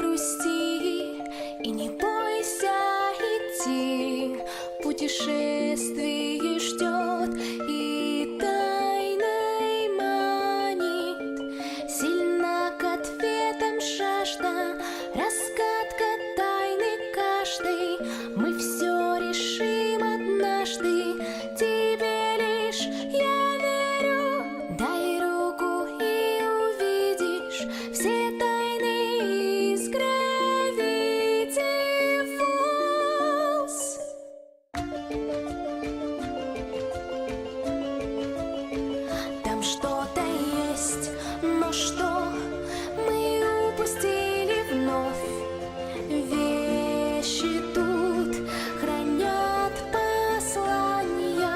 грусти и не бойся идти путешествий. опустили вновь. Вещи тут хранят послания.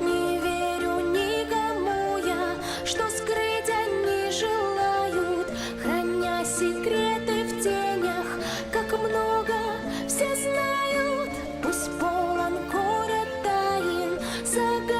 Не верю никому я, что скрыть они желают. Храня секреты в тенях, как много все знают. Пусть полон горя тайн, загадок